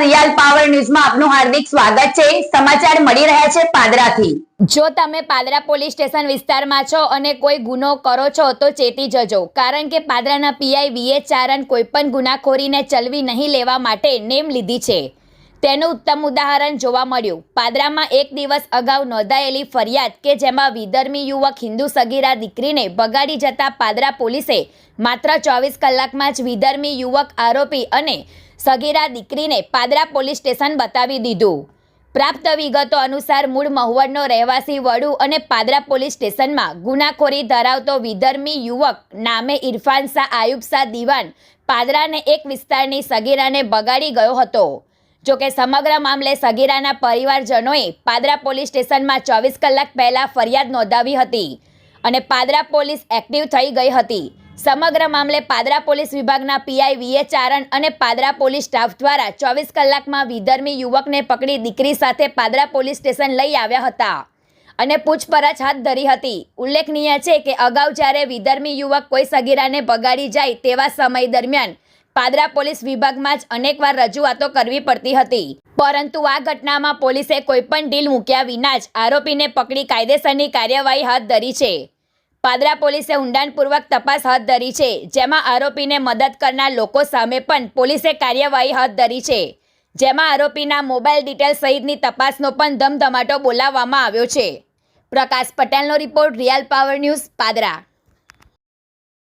Real power ન્યૂઝમાં આપનું હાર્દિક સ્વાગત છે. સમાચાર મળી રહ્યા છે પાદરાથી. જો તમે પાદરા પોલીસ સ્ટેશન વિસ્તારમાં છો અને કોઈ ગુનો કરો છો તો ચેતી જજો. કારણ કે પાદરાના પીઆઈ વીએ ચારણ કોઈપણ ગુનાખોરીને ચલવી નહીં લેવા માટે નેમ લીધી છે. તેનું ઉત્તમ ઉદાહરણ જોવા મળ્યું. પાદરામાં એક દિવસ અગાઉ નોંધાયેલી ફરિયાદ કે જેમાં વિધર્મી યુવક હિન્દુ સગીરા દીકરીને બગાડી જતા પાદરા પોલીસે માત્ર ચોવીસ કલાકમાં જ વિધર્મી યુવક આરોપી અને સગીરા દીકરીને પાદરા પોલીસ સ્ટેશન બતાવી દીધું. પ્રાપ્ત વિગતો અનુસાર મૂળ મહુવડનો રહેવાસી વડુ અને પાદરા પોલીસ સ્ટેશનમાં ગુનાખોરી ધરાવતો વિધર્મી યુવક નામે ઇરફાન શાહ આયુબ શાહ દિવાન પાદરાને એક વિસ્તારની સગીરાને બગાડી ગયો હતો. જોકે સમગ્ર મામલે સગીરાના પરિવારજનોએ પાદરા પોલીસ સ્ટેશનમાં ચોવીસ કલાક પહેલાં ફરિયાદ નોંધાવી હતી અને પાદરા પોલીસ એક્ટિવ થઈ ગઈ હતી. સમગ્ર મામલે પાદરા પોલીસ વિભાગના પીઆઈ વીએ ચારણ અને પાદરા પોલીસ સ્ટાફ દ્વારા ચોવીસ કલાકમાં વિધર્મી યુવકને પકડી દીકરી સાથે પાદરા પોલીસ સ્ટેશન લઈ આવ્યા હતા અને પૂછપરછ હાથ ધરી હતી. ઉલ્લેખનીય છે કે અગાઉ જ્યારે વિધર્મી યુવક કોઈ સગીરાને બગાડી જાય તેવા સમય દરમિયાન પાદરા પોલીસ વિભાગમાં જ અનેકવાર રજૂઆતો કરવી પડતી હતી. પરંતુ આ ઘટનામાં પોલીસે કોઈપણ ડીલ મૂક્યા વિના જ આરોપીને પકડી કાયદેસરની કાર્યવાહી હાથ ધરી છે. પાદરા પોલીસે ઊંડાણપૂર્વક તપાસ હાથ ધરી છે, જેમાં આરોપીને મદદ કરનાર લોકો સામે પણ પોલીસે કાર્યવાહી હાથ ધરી છે. જેમાં આરોપીના મોબાઈલ ડિટેલ સહિતની તપાસનો પણ ધમધમાટો બોલાવવામાં આવ્યો છે. પ્રકાશ પટેલનો report real power news Padra.